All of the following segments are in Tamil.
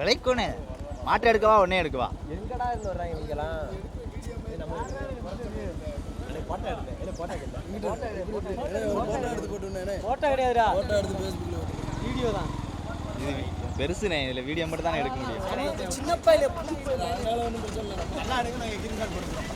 விளைக்கோனே மாட்டை எடுக்கவா ஒன்னே எடுக்கவா? எங்கடா இருந்து வர்றாங்க கிடையாதுடா வீடியோ தான். இது பெருசுண்ணே இதில் வீடியோ மட்டும் தானே எடுக்க முடியும். சின்ன பையில நல்லா எடுங்க நாங்கள் கிரீன் கார்டு போட்டுக்கிறோம்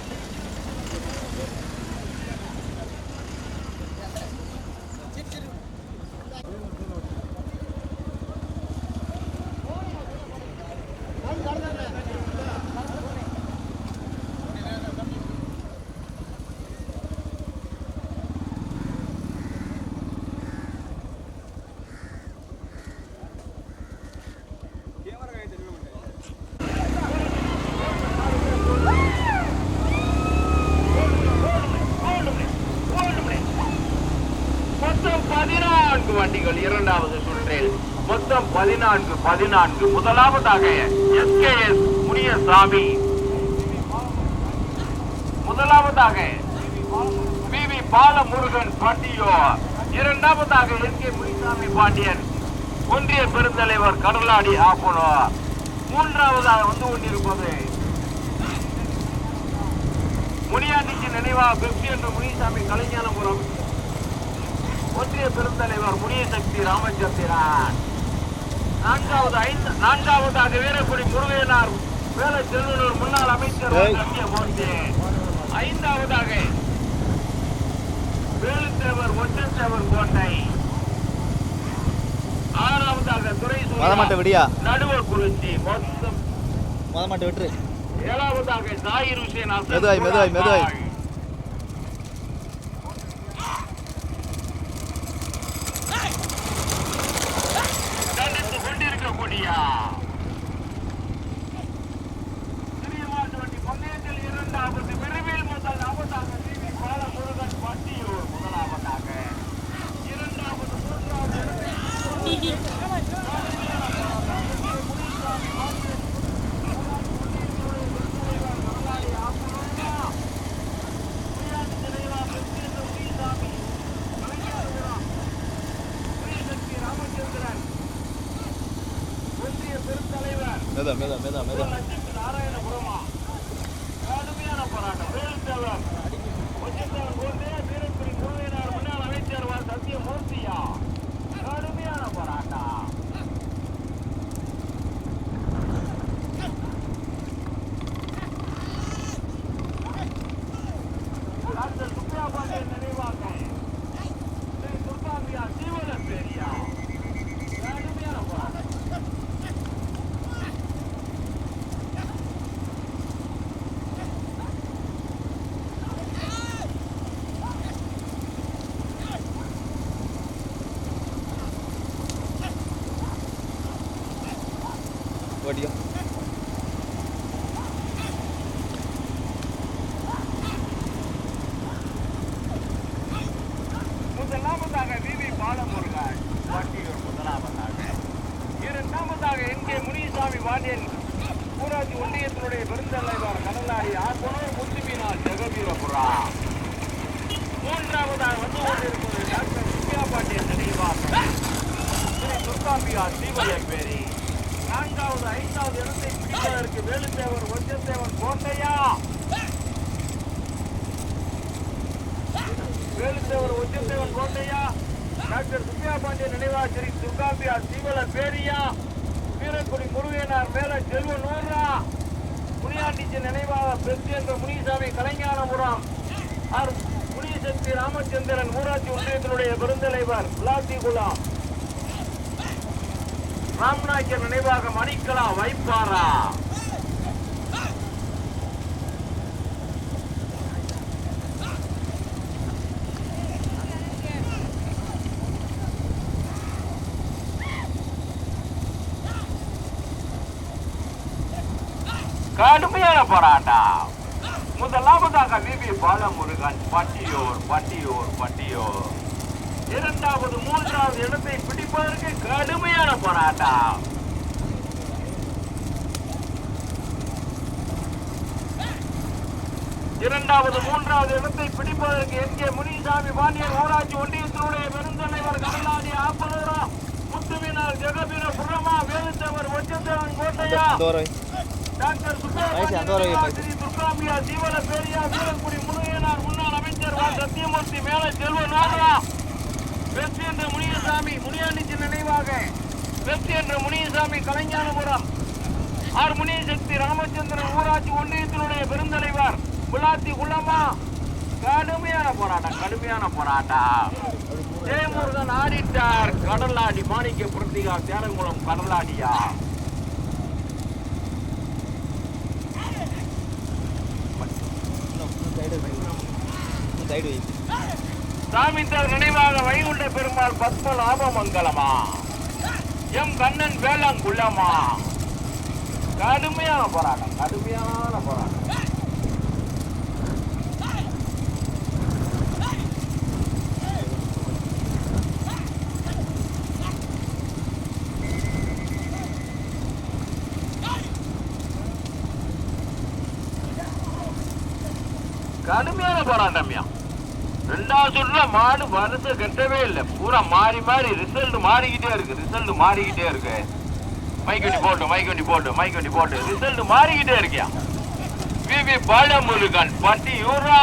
மொத்தம் பதினான்கு வண்டிகள் இரண்டாவது சுற்றில் மொத்தம் பதினான்கு பதினான்கு. முதலாவதாக எஸ் கே எஸ் முனியசாமி. முதலாவதாக பி வி பாலமுருகன் பாண்டியோ. இரண்டாவதாக எஸ் கே முனிசாமி பாண்டியன். ஒன்றிய பெருந்தலைவர் கடலாடி ஆப்பனோ. மூன்றாவதாக வந்து கொண்டிருப்பது முனியாண்டிக்கு நினைவா பெப்சி என்ற முனிசாமி கலைஞானபுரம் ஒன்றிய பெருந்தலைவர் முனியசக்தி ராமச்சந்திரன். நான்காவது ஐந்து நான்காவதாக வீரக்குடி முருகையனார் வேலை செல்வனூர் முன்னாள் அமைச்சர் மூர்த்தி ஐந்தாவதாக வேலுத்தேவர் ஒற்றத்தேவர் கோட்டை. ஆறாவதாக துறை மொத மாட்டை விடியா. நடுவர் குறிச்சி மொத்தம் முத மாட்டை விட்டுரு. ஏழாவதாக ஜாகிர் ஹுசேன் மெதுவாய், மெதுவாய், மெதுவாய். 没了没了没了没了 बढ़िया முனியாண்டிச்சு நினைவாக பெற்று என்ற முனிசாமி கலைஞானபுரம். ஆர். முனிசக்தி ராமச்சந்திரன் ஊராட்சி ஒன்றியத்தினுடைய பெருந்தலைவர் விளாத்தி குலாம் ராம்நாயக்கர் நினைவாக மணிக்கலா வைப்பாரா கடுமையான போராட்டம். முதலாவதாக விவி பாலமுருகன் பட்டியோர் பட்டியோர் பட்டியோர் இரண்டாவது மூன்றாவது இடத்தை பிடிப்பதற்கு கடுமையான போராட்டம். இரண்டாவது மூன்றாவது இடத்தை பிடிப்பதற்கு என் கே. முனிசாமி பாண்டியன் ஊராட்சி ஒன்றியத்தினுடைய பெருந்தலைவர் கடலாடி ஆப்பனூரா முத்துவினார் ஜெகபீர புறமா வேலுத்தவர் ஒச்சத்தவன் கோட்டையா டாக்டர் சுப்பிரமணிய ஜீவன பேரியா முருகையனார் முன்னாள் அமைச்சர் வா சத்தியமூர்த்தி மேல செல்வன் நாகரா வெற்றி என்ற முனியசாமி முனியாண்டிச்சி நினைவாக. வெற்றி என்ற முனியசாமி கலைஞானபுரம். ஆர் முனியசக்தி ராமச்சந்திரன் ஊராட்சி ஒன்றியத்தினுடைய பெருந்தலைவர் குலாத்தி குள்ளம்மா. கடுமையான போராட்டம் கடுமையான போராட்டம். ஜெயமுருகன் ஆடிட்டார். கடலாடி மாணிக்க பிரத்திகா சேரங்குளம் கடலாடியா சைடு சைடு வை. சாமித்தர் நினைவாக வைகுண்ட பெருமாள் பத்மநாப மங்கலமா எம் கண்ணன் வேளாங்குள்ளமா கடுமையான போராட்டம் கடுமையான போராட்டம். கடுமையான போராட்டம்யா ரெண்டாவது சுற்றுல மாடு வருது கட்டவே இல்லை. பூரா மாறி மாறி ரிசல்ட் மாறிக்கிட்டே இருக்கு ரிசல்ட் மாறிக்கிட்டே இருக்கு. மைக்கண்டி போட்டு மைக்கண்டி போட்டு மைக்கண்டி போட்டு ரிசல்ட் மாறிக்கிட்டே இருக்கியா? விவி பாலமுருகன் பட்டி யூரா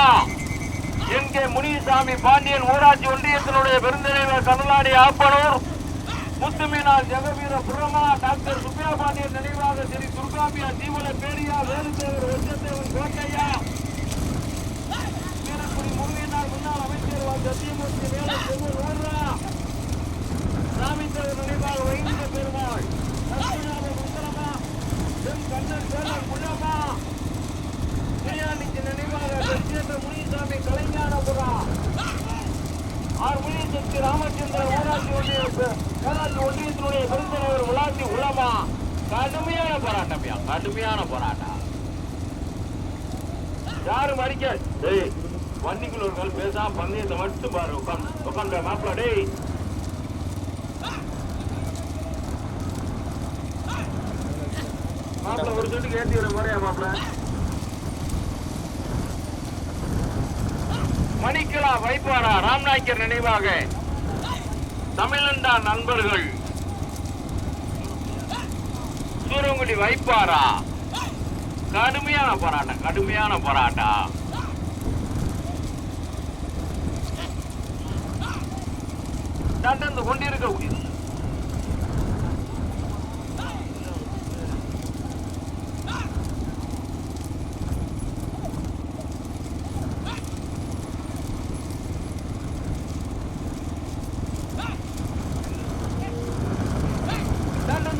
என். கே. முனிசாமி பாண்டியன் ஊராட்சி ஒன்றியத்தினுடைய பெருந்தலைவர் கடலாடி ஆப்பனூர். முத்துமினால் ஜெகவீர புரமா டாக்டர் சுப்பிரபாண்டியன் நினைவாக திரு துர்காம்பியா தீவல பேரியா வேலுதேவர் வெச்சத்தேவன் கோட்டையா வீரக்குடி முருகையனார் முன்னாள் அமைச்சர் வா சத்தியமூர்த்தி வேலை செல்வன் ஓடுறா சாமித்தேவர் நினைவாக வைகுண்ட பெருமாள் சத்யநாத முத்தரமா எம் கண்ணன் வேலன் குள்ளமா பிரியாணிக்கு நினைவாக சத்யேந்திர முனிசாமி கலைஞானபுரா ஆர் முனிசக்தி ராமச்சந்திர ஊராட்சி ஒன்றிய ஊராட்சி ஒன்றியத்தினுடைய பெருந்தலைவர் உலாசி உலமா கடுமையான போராட்டம்யா கடுமையான போராட்டம் யாரும் அடிக்க டேய் பெங்களூர்கள் பேசாம பந்தயத்தை மட்டும் பாரு உட்காந்து உட்காந்து மாப்பிள டேய். மாப்பிள ஒரு சொட்டுக்கு ஏத்தி விட மாதிரியா மாப்பிள. மணிக்கலா வைப்பாரா ராம்நாய்க்கர் நினைவாக. தமிழண்டா நண்பர்கள். சூரங்குடி வைப்பாரா. கடுமையான போராட்டம் கடுமையான போராட்டம். நடந்து கொண்டிருக்க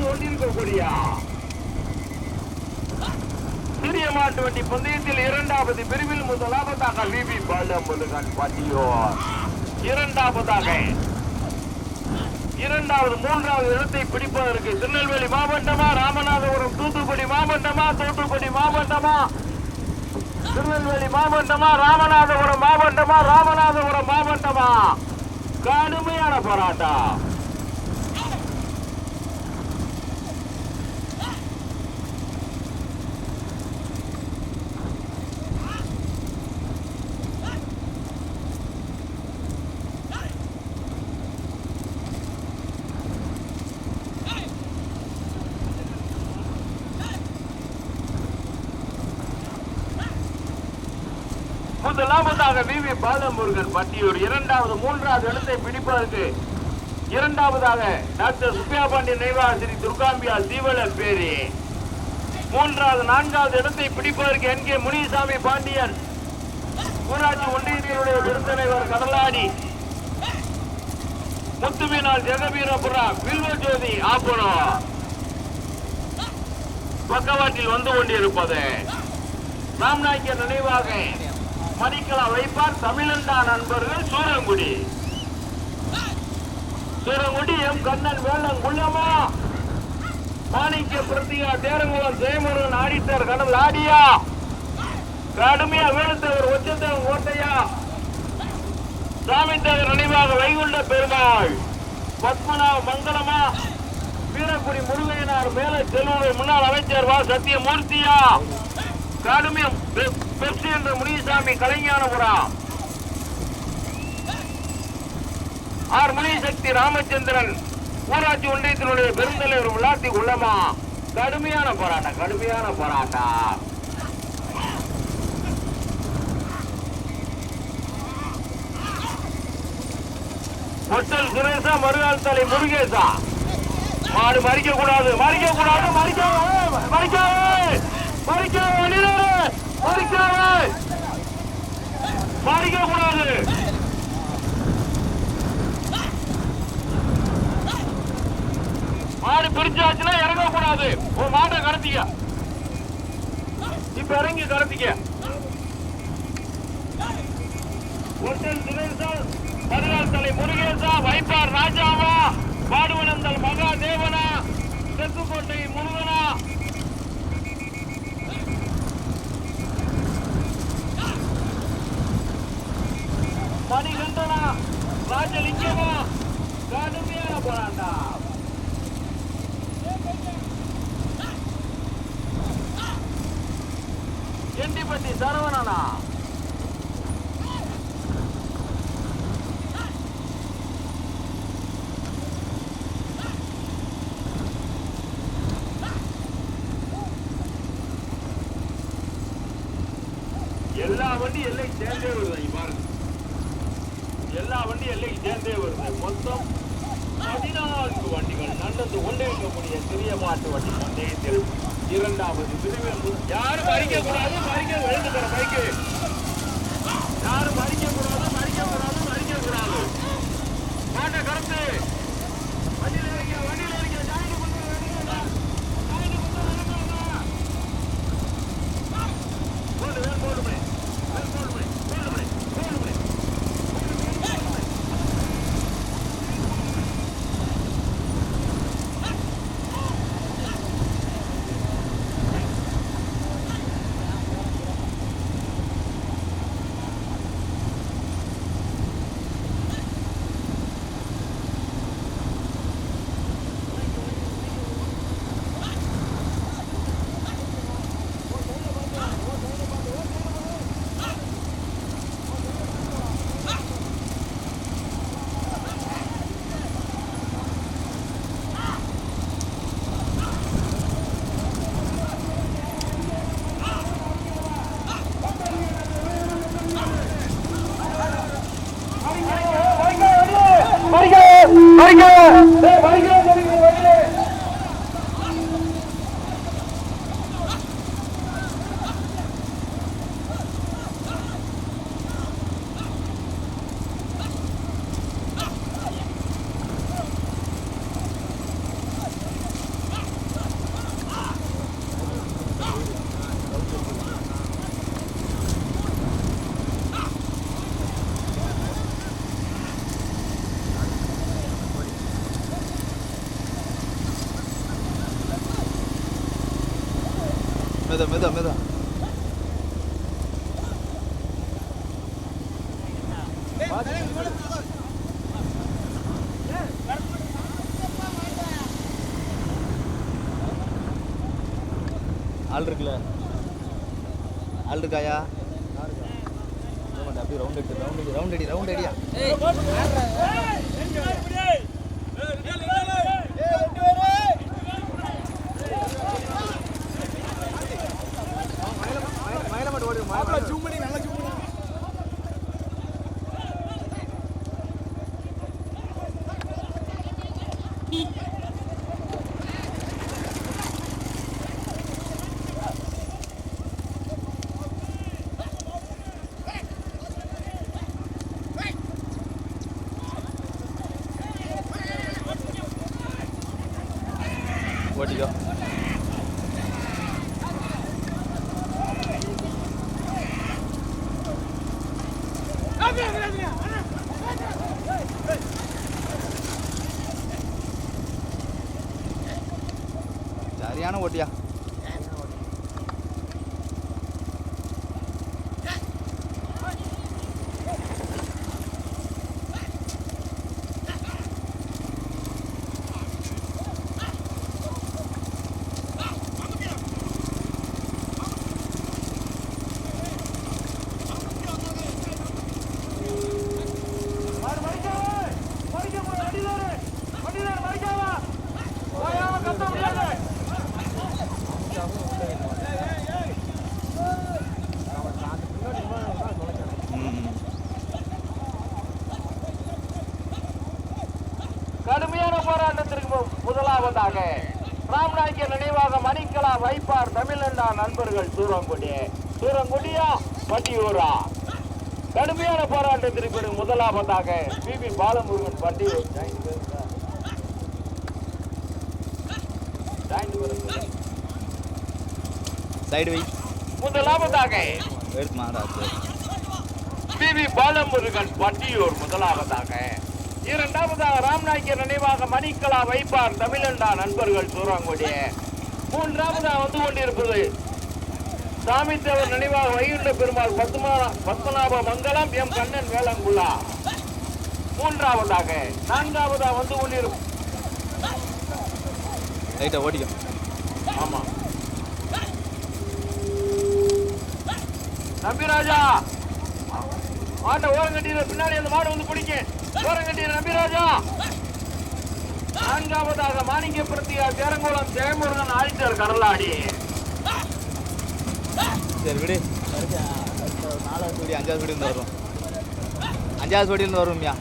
கொண்டிருக்கக்கூடிய சிறிய மாட்டு வண்டி பந்தயத்தில் இரண்டாவது பிரிவில் முதலாவதாக விவி பாலமுருகன் பாட்டியோர் இரண்டாவதாக இரண்டாவது மூன்றாவது இடத்தை பிடிப்பதற்கு திருநெல்வேலி மாவட்டமா ராமநாதபுரம் தூத்துக்குடி மாவட்டமா தூத்துக்குடி மாவட்டமா? திருநெல்வேலி மாவட்டமா ராமநாதபுரம் மாவட்டமா ராமநாதபுரம் மாவட்டமா? கடுமையான போராட்டம். முதலாவதாக வி. வி. பாலமுருகன் பட்டியூர். இரண்டாவது மூன்றாவது இடத்தை பிடிப்பதற்கு இரண்டாவதாக டாக்டர் சுப்பியா பாண்டியன் நினைவாசிரி துர்காம்பியா தீவலர் பேரி. மூன்றாவது நான்காவது இடத்தை பிடிப்பதற்கு என். கே. முனிசாமி பாண்டியன். ஊராட்சி ஒன்றியத்தினுடைய பெருந்தலைவர் கடலாடி. முத்துமீனார் ஜெகவீரபுரா வில்வஜோதி ஆப்பனோ. பக்கவாட்டில் வந்து கொண்டிருப்பது. ராம்நாயக்கர் நினைவாக மணிக்கலா வைப்பார் தமிழண்டா நண்பர்கள் சூரங்குடி. சூரங்குடி எம் கண்ணன் வேளன் குள்ளமா மாணிக்க பிரத்தியா தேரங்குளம் ஜெயமுருகன் ஆடிட்டர் கடல் ஆடியா? கடுமையா வேலுத்தவர் ஒச்சத்தவன் ஓட்டையா? தேவர் நினைவாக வைகுண்ட பெருமாள். பத்மநாப மங்களமா? வீரக்குடி முருகையனார் மேல செல்வனுடைய முன்னாள் அமைச்சர் வா சத்தியமூர்த்தியா? கடுமையம் பெப்சி என்ற முனிசாமி கலைஞானபுரம் ஆர் முனிசக்தி ராமச்சந்திரன் ஊராட்சி ஒன்றியத்தினுடைய பெருந்தலைவர் விளாத்தி உள்ளமா கடுமையான போராட்டம் கடுமையான போராட்டம். ஒட்டல் சுரேசா மறுகால் தலை முருகேசா. மாடு மறிக்க கூடாது மறிக்க கூடாது மறிக்க மறிக்க மறிக்காத வண்டியிலே மறிக்காத மறிக்க கூடாது மாடு பிரிச்சாச்சுன்னா இறங்க கூடாது ஒரு மாட்டை கடத்திக்க இப்ப இறங்கி கடத்திக்க ஒட்டல் சுரேசா தலை முருகேசா வைப்பார் ராஜாவா பாடுவனந்தல் மகா தேவனா செத்துக்கோட்டை முருகனா மணிகண்டனா ராஜலிங்கமா கடுமையான போராண்டா எண்டிப்பட்டி சரவணனா எல்லா வண்டி எல்லைக்கு சேர்ந்தே வருது பாருங்க. எல்லா வண்டி எல்லைக்கு சேர்ந்தே வருது. மொத்தம் பதினான்கு வண்டிகள். நடந்து கொண்டே இருக்கக்கூடிய சிறிய மாட்டு வண்டி பந்தயத்தில் இரண்டாவது பிரிவில் யாரும் மறிக்க கூடாது மறிக்க எழுந்துக்கிற பைக்கு. யாரும் மறிக்க கூடாது மறிக்க கூடாது மறிக்க கூடாது மாட்டை கருத்து வண்டியில் இருக்க வண்டியில் இருக்க ஜாயிண்ட் பண்ணி வண்டியில் ஜாயிண்ட் பண்ணி வண்டியில் போடு வேல் போடு மணி வேல் போடு மணி போடு மணி போடு மணி மெத மெத மெத. ஆள் இருக்குல்ல? ஆள் இருக்காயா? Hee சரியான ஓட்டியா மறிக்காத மறிக்க வண்டியில வண்டியில மறிக்காத முதலாவதாக ராம்நாய்க்கு நினைவாக மணிக்கலா வைப்பார் தமிழண்டா நண்பர்கள் சூரங்குடி. சூரங்குடியா? பட்டியூரா கடுமையான போராட்டத்திற்கு பிறகு முதலாவதாக B B Balamurugan Pattiyur side வை. முதலாவதாக சரி பிவி பாலமுருகன் பட்டியூர் முதலாவதாக. இரண்டாவதாக ராம்நாயக்கர் நினைவாக மணிக்கலா வைப்பார் தமிழண்டா நண்பர்கள் சூறாங்குடி மூன்றாவதாக வந்து கொண்டிருப்பது சாமித்தேவர் நினைவாக வைகுண்ட பெருமாள் பத்மா பத்மநாப மங்கலம் எம் கண்ணன் வேளங்குளா. மூன்றாவதாக நான்காவதாக வந்து கொண்டிருக்கும். லைட்டாக ஓடிக்கும் ஆமா. நம்பிராஜா மாட்டை ஓரம் கட்டிடுற பின்னாடி அந்த மாடு வந்து பிடிக்க ஓரம் கட்டிடுற நம்பிராஜா நான்காவதாக மாணிக்க பிரத்தியா ஜெயமுருகன் ஆடிட்டர் கடலாடி. சரி விடு. நாலாவது சோடி அஞ்சாவது இருந்து வரும் அஞ்சாவது சோடி இருந்து வரும்யா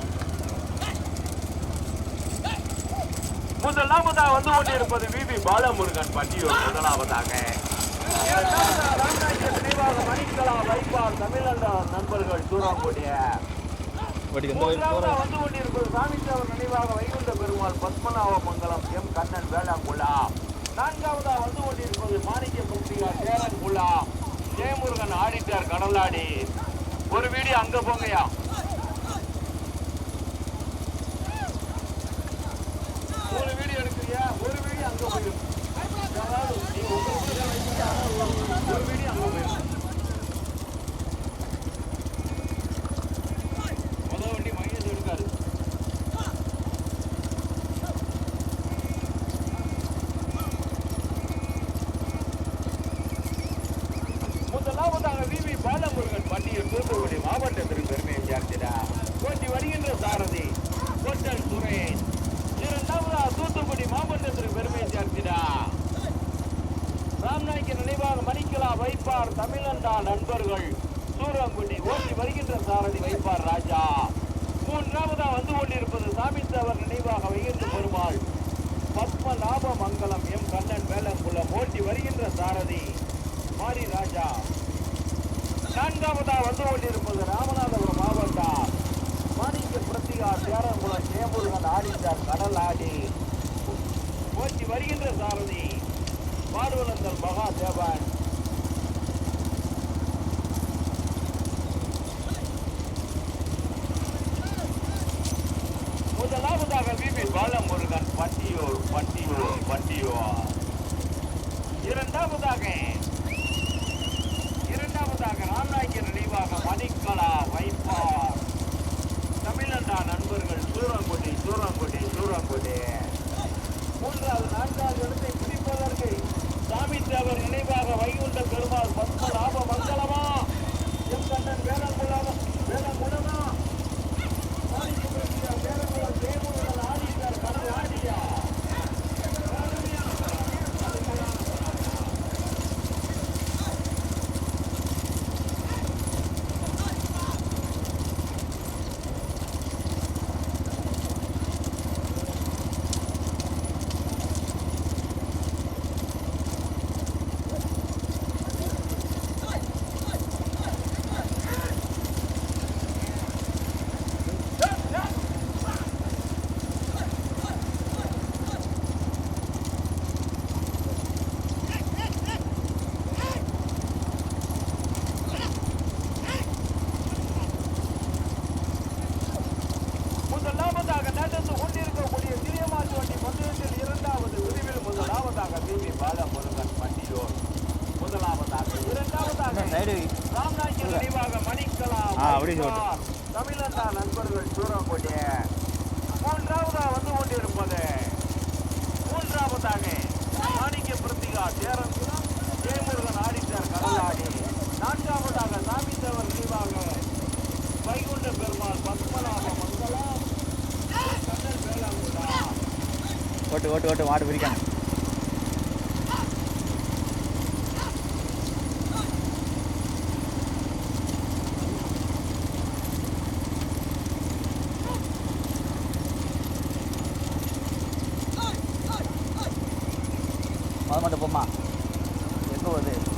முதலாவதாக வந்து கொண்டிருப்பது விபி பாலமுருகன் பட்டியூர் முதலாவதாக. நண்பர்கள் போகிற வந்து கொண்டிருப்பது சாமித்தேவர் நினைவாக வைகுண்ட பெருமாள் பத்மநாப மங்கலம் எம். கண்ணன் வேளாங்குளா நான்காவதா வந்து கொண்டிருப்பது மாணிக்க புத்தியா சேரன்குளா ஜெயமுருகன் ஆடிட்டர் கடலாடி ஒரு வீடியோ அங்க போங்கயா ஒரு வீடியோ எடுக்கிறியா? ஒரு வீடியோ அங்க போயிடும் ஒரு- ஒரு வீடியோ அங்க போயிடும் முதல் வண்டி மையத்து எடுக்காது முதலாவதாக விவி பாலமுருகன் பட்டியல் தூத்துக்குடி மாவட்டத்திற்கு பெருமையை சேர்க்கிறார் போட்டி வருகின்ற சாரதி கோட்டல் சுரேஷ் இரண்டாவதா தூத்துக்குடி மாவட்டத்திற்கு பெருமையை சேர்க்கிறார் ராம்நாய்க்கு நினைவாக மணிக்கலா வைப்பார் நண்பர்கள் சூரங்குடி ஓட்டி வருகின்ற சாரதி வைப்பார் ராஜா. மூன்றாவதா வந்து கொண்டிருப்பது சாமித்தவர் நினைவாக வைகின்ற பெருமாள் பத்மநாப மங்கலம் எம் கண்ணன் வேலங்குளம் ஓட்டி வருகின்ற சாரதி. மாரி ராஜா. நான்காவதா வந்து கொண்டிருப்பது ராமநாதபுரம் மாவட்டம் மாணிக்க பிரத்திகா சேரங்குளம் ஜெயமுருகன் ஆடிட்டார் கடல் ஆடி ஓட்டி வருகின்ற சாரதி. பாடுவனந்தல் மகாதேவன் முதலாவதாக விபி பாலமுருகன் பட்டியூர் பட்டியூர் பட்டியூர் இரண்டாவதாக இரண்டாவதாக ராமநாயக்கர் நினைவாக மணிக்கலா வைப்பார் தமிழண்டா நண்பர்கள் சூரங்குடி சூரங்குடி சூரங்குடி மூன்றாவது நான்காவது இடத்தை பிடிப்பதற்கு சாமி தேவர் நினைவாக வைகுண்ட பெருமாள் பத்மநாப மங்களமா எம் கண்ணன் வேலங்குளமா வேலங்குளமா மாணிக்கபுரத்தியா, வேலங்குளம் ஜெயமுருகன் ஆடிட்டார் கடல் ஆடியா நடந்து கொண்டிருக்கக்கூடிய சிறியமாட்டு வண்டி பந்தயத்தில் இரண்டாவது விரிவில் முதலாவதாக பிபி பாலமுருகன் பண்டியோர் முதலாவதாக இரண்டாவதாக ராம்நாயக்கர் நினைவாக மணிக்கலா தமிழண்டா நண்பர்கள் சூரங்கோட்டை மூன்றாவதாக வந்து கொண்டிருப்பது மூன்றாவதாக மாணிக்க பிரத்திகா சேரங்குளம் ஜெயமுருகன் ஆடிட்டார் கடலாடி நான்காவதாக சாமித்தேவர் நினைவாக வைகுண்ட பெருமாள் பத்மநாப மங்கலம் கண்ணன் வேளாங்குடா ஓட்டு ஓட்டு ஓட்டு மாடு பிரிக்காங்க போமா எங்கே வருது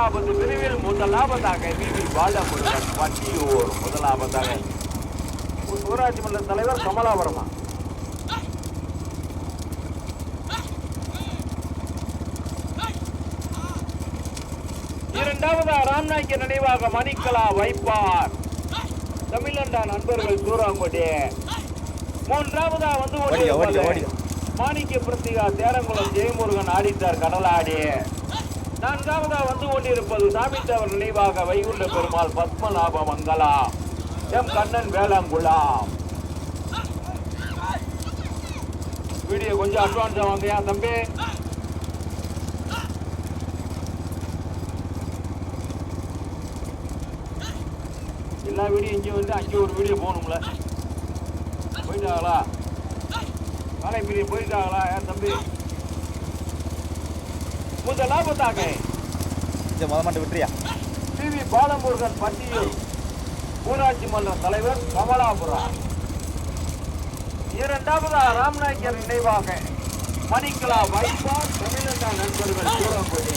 ஐந்தாவது பிரிவில் முதலாவதாக வீட்டில் வாழப்படுவார் வட்டியூர் முதலாவதாக. ஊராட்சி மன்ற தலைவர் கமலாபுரமா? இரண்டாவது ராம்நாய்க்கு நினைவாக மணிக்கலா வைப்பார். தமிழ்நாடா நண்பர்கள் சூறாங்கோட்டே மூன்றாவதா வந்து மாணிக்க பிரத்திகா தேரங்குளம் ஜெயமுருகன் ஆடித்தார் கடலாடி. நான்காவதா வந்து கொண்டிருப்பது சாமித்தவர் நினைவாக வைகுண்ட பெருமாள் பத்மநாப மங்களா. எம் கண்ணன் வேளாங்குளம் வீடியோ கொஞ்சம் அட்வான்ஸா வாங்கயா தம்பி? எல்லா வீடியோ இங்கே வந்து அங்கே ஒரு வீடியோ போகணும்ல. போயிட்டாங்களா? காலை பிரிய போயிட்டாங்களா ஏன் தம்பி? முதல் லாபத்தாக இந்த முத மட்டும் விட்டுறியா? T V. பாலமுருகன் பட்டியில் ஊராட்சி மன்ற தலைவர் கமலாபுரம். இரண்டாவதாக ராம்நாயக்கர் நினைவாக மணிக்கலா வைபா தமிழக நண்பர்கள் சூழப்படி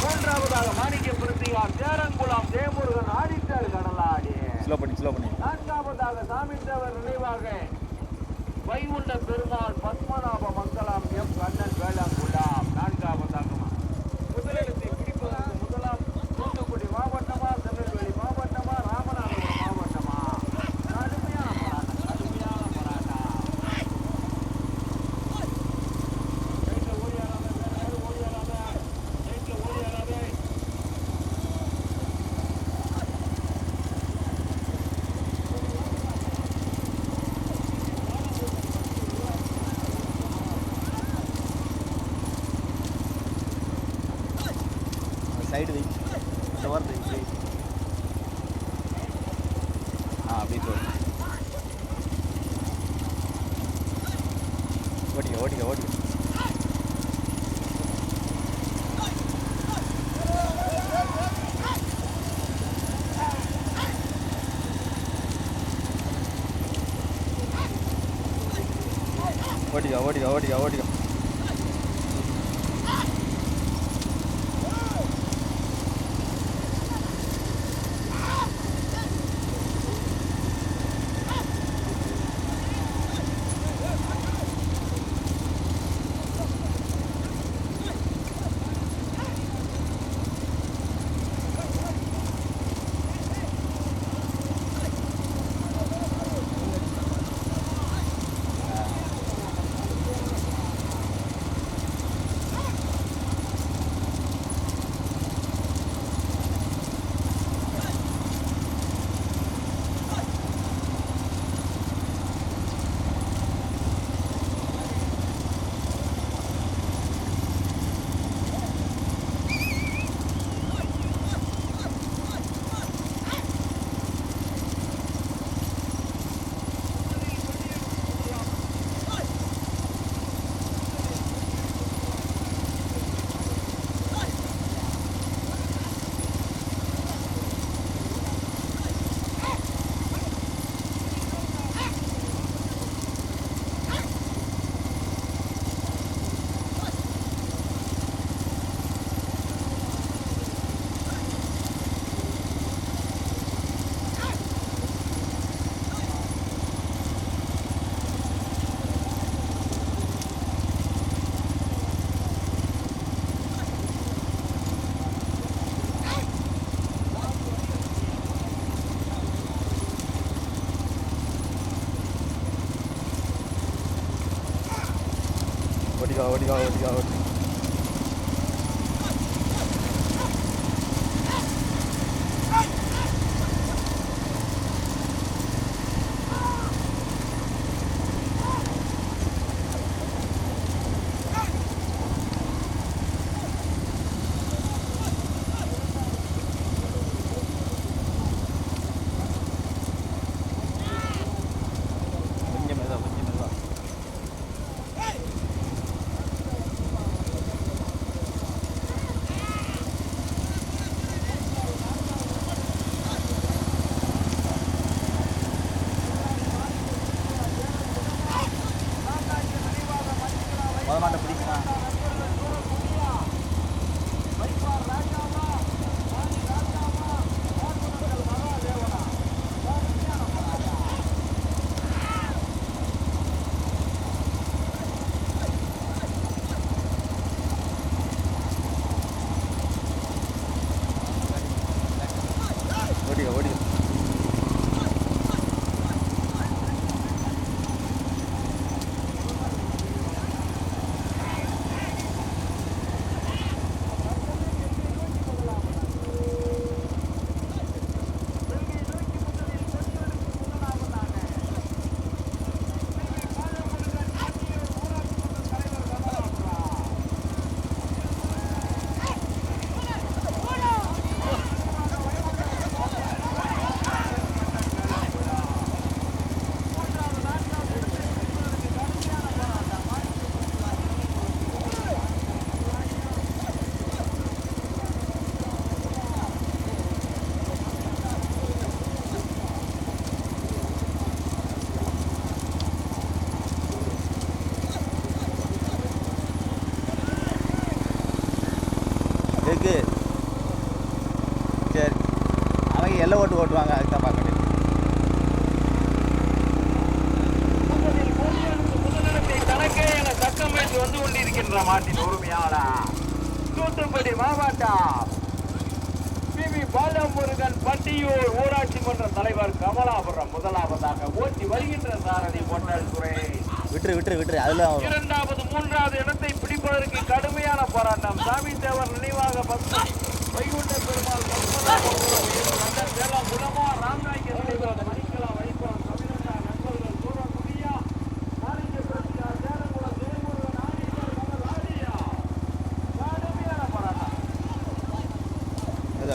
மூன்றாவதாக மாணிக்க பிரித்திகார் சேரங்குளம் தேமுருகன் ஆடித்தாள் கடலாடி. நான்காவதாக சாமி தேவர் நினைவாக வைகுண்ட பெருமாள் ஓடிக்க ஓடிக்க ஓடிக்க. ഓടിക്കോ ഓടിക്കോ ഓടിക്കോ ஓட்டு ஓட்டுவாங்க அதுக்கு தான் பார்க்க வேண்டியது வந்து கொண்டிருக்கின்ற மாட்டின் உரிமையாளர் தூத்துக்குடி மாவட்டம் பிவி பாலமுருகன் பட்டியூர் ஊராட்சி மன்ற தலைவர் கமலாபுரம் முதலாவதாக ஓட்டி வருகின்ற சாரதி பொன்னல் துறை. விட்டுரு விட்டுரு விட்டுரு. அதில்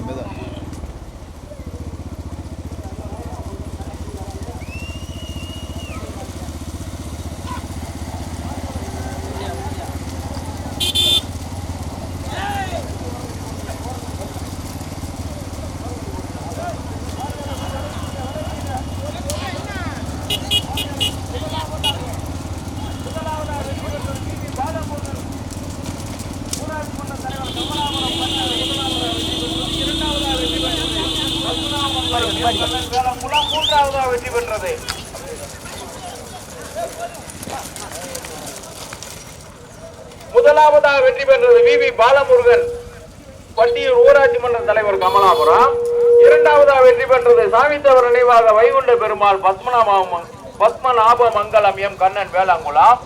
melhor. பாலமுருகன் பட்டியூர் ஊராட்சி மன்ற தலைவர் கமலாபுரம். இரண்டாவதாக வெற்றி பெற்றது சாமித்தவர் நினைவாக வைகுண்ட பெருமாள் பத்மநாப பத்மநாப மங்கலம் எம் கண்ணன் வேளாங்குளம்.